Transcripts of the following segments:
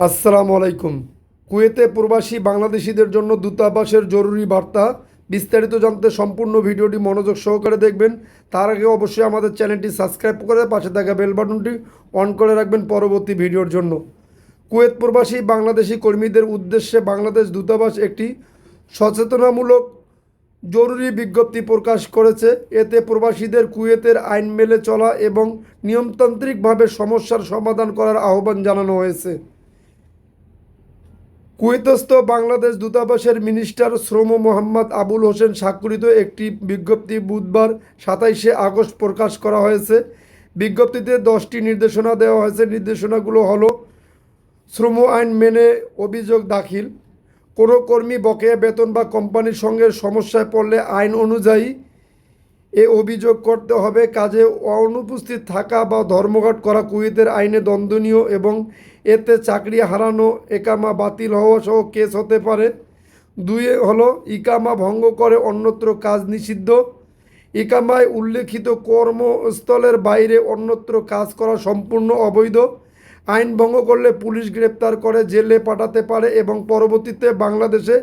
আসসালামু আলাইকুম। কুয়েতে প্রবাসী বাংলাদেশিদের জন্য দূতাবাসের জরুরি বার্তা। বিস্তারিত জানতে সম্পূর্ণ ভিডিওটি মনোযোগ সহকারে দেখবেন। তার আগে অবশ্যই আমাদের চ্যানেলটি সাবস্ক্রাইব করে পাশে থাকা বেল বাটনটি অন করে রাখবেন পরবর্তী ভিডিওর জন্য। কুয়েত প্রবাসী বাংলাদেশি কর্মীদের উদ্দেশ্যে বাংলাদেশ দূতাবাস একটি সচেতনামূলক জরুরি বিজ্ঞপ্তি প্রকাশ করেছে। এতে প্রবাসীদের কুয়েতের আইন মেলে চলা এবং নিয়মতান্ত্রিকভাবে সমস্যার সমাধান করার আহ্বান জানানো হয়েছে। কুয়েতস্থ বাংলাদেশ দূতাবাসের মিনিস্টার শ্রম মোহাম্মদ আবুল হোসেন স্বাক্ষরিত একটি বিজ্ঞপ্তি বুধবার সাতাইশে আগস্ট প্রকাশ করা হয়েছে। বিজ্ঞপ্তিতে দশটি নির্দেশনা দেওয়া হয়েছে। নির্দেশনাগুলো হলো, শ্রম আইন মেনে অভিযোগ দাখিল, কোনো কর্মী বকেয়া বেতন বা কোম্পানির সঙ্গে সমস্যায় পড়লে আইন অনুযায়ী এ অভিযোগ করতে হবে, কাজে অনুপস্থিত থাকা বা ধর্মঘট করা কুয়েতের আইনে দণ্ডনীয় এবং এতে চাকরি হারানো, একামা বাতিল হওয়া সহ কেস হতে পারে। দুই হলো, ইকামা ভঙ্গ করে অন্যত্র কাজ নিষিদ্ধ। ইকামায় উল্লেখিত কর্মস্থলের বাইরে অন্যত্র কাজ করা সম্পূর্ণ অবৈধ। আইন ভঙ্গ করলে পুলিশ গ্রেপ্তার করে জেলে পাঠাতে পারে এবং পরবর্তীতে বাংলাদেশে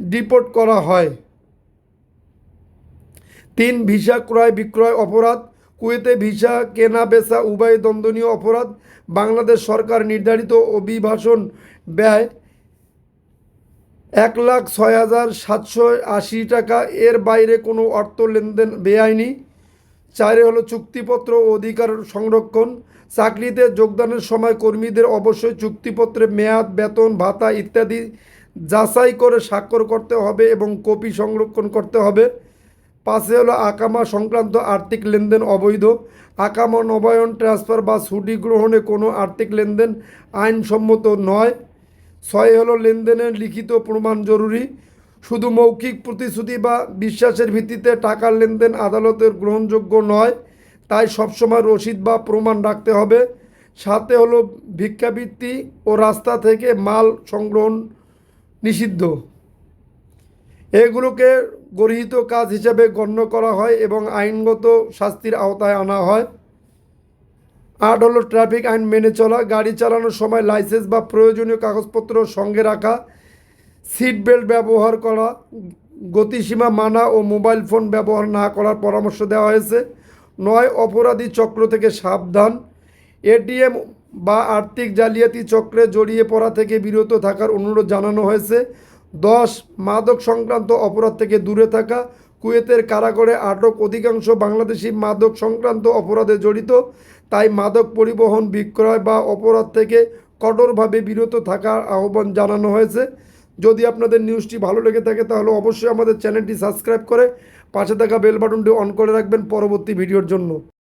ডিপোর্ট করা হয়। তিন ভিসা ক্রয়, বিক্রয় অপরাধ, কুয়েতে ভিসা, কেনা, বেচা, উভয় দ্বন্দ্বনীয় অপরাধ, বাংলাদেশ সরকার নির্ধারিত অভিবাসন ব্যয় এক লাখ ছয় হাজার সাতশো আশি টাকা। এর বাইরে কোনো অর্থ লেনদেন বেআইনি। চারে হলো চুক্তিপত্র ও অধিকার সংরক্ষণ। চাকরিতে যোগদানের সময় কর্মীদের অবশ্যই চুক্তিপত্রে মেয়াদ, বেতন, ভাতা ইত্যাদি যাচাই করে স্বাক্ষর করতে হবে এবং কপি সংরক্ষণ করতে হবে। পাশে হলো আকামা সংক্রান্ত আর্থিক লেনদেন অবৈধ। আকামা নবায়ন, ট্রান্সফার বা ছুটি গ্রহণে কোনো আর্থিক লেনদেন আইনসম্মত নয়। ছয় হলো লেনদেনের লিখিত প্রমাণ জরুরি। শুধু মৌখিক প্রতিশ্রুতি বা বিশ্বাসের ভিত্তিতে টাকার লেনদেন আদালতের গ্রহণযোগ্য নয়, তাই সবসময় রসিদ বা প্রমাণ রাখতে হবে। সাথে হলো ভিক্ষাবৃত্তি ও রাস্তা থেকে মাল সংগ্রহণ নিষিদ্ধ। এগুলোকে গর্হিত কাজ হিসেবে গণ্য করা হয় এবং আইনগত শাস্তির আওতায় আনা হয়। আট হলো ট্রাফিক আইন মেনে চলা, গাড়ি চালানোর সময় লাইসেন্স বা প্রয়োজনীয় কাগজপত্র সঙ্গে রাখা, সিট বেল্ট ব্যবহার করা, গতিসীমা মানা ও মোবাইল ফোন ব্যবহার না করার পরামর্শ দেওয়া হয়েছে। নয়, অপরাধী চক্র থেকে সাবধান। এটিএম বা আর্থিক জালিয়াতি চক্রে জড়িয়ে পড়া থেকে বিরত থাকার অনুরোধ জানানো হয়েছে। দশ, মাদক সংক্রান্ত অপরাধ থেকে দূরে থাকা, কুয়েতের কারাগারে আটক অধিকাংশ বাংলাদেশি মাদক সংক্রান্ত অপরাধে জড়িত, তাই মাদক পরিবহন বিক্রয় বা অপরাধ থেকে কঠোরভাবে বিরত থাকার আহ্বান জানানো হয়েছে। যদি আপনাদের নিউজটি ভালো লেগে থাকে, তাহলে অবশ্যই আমাদের চ্যানেলটি সাবস্ক্রাইব করে পাশে থাকা বেল বাটনটি অন করে রাখবেন পরবর্তী ভিডিওর জন্য।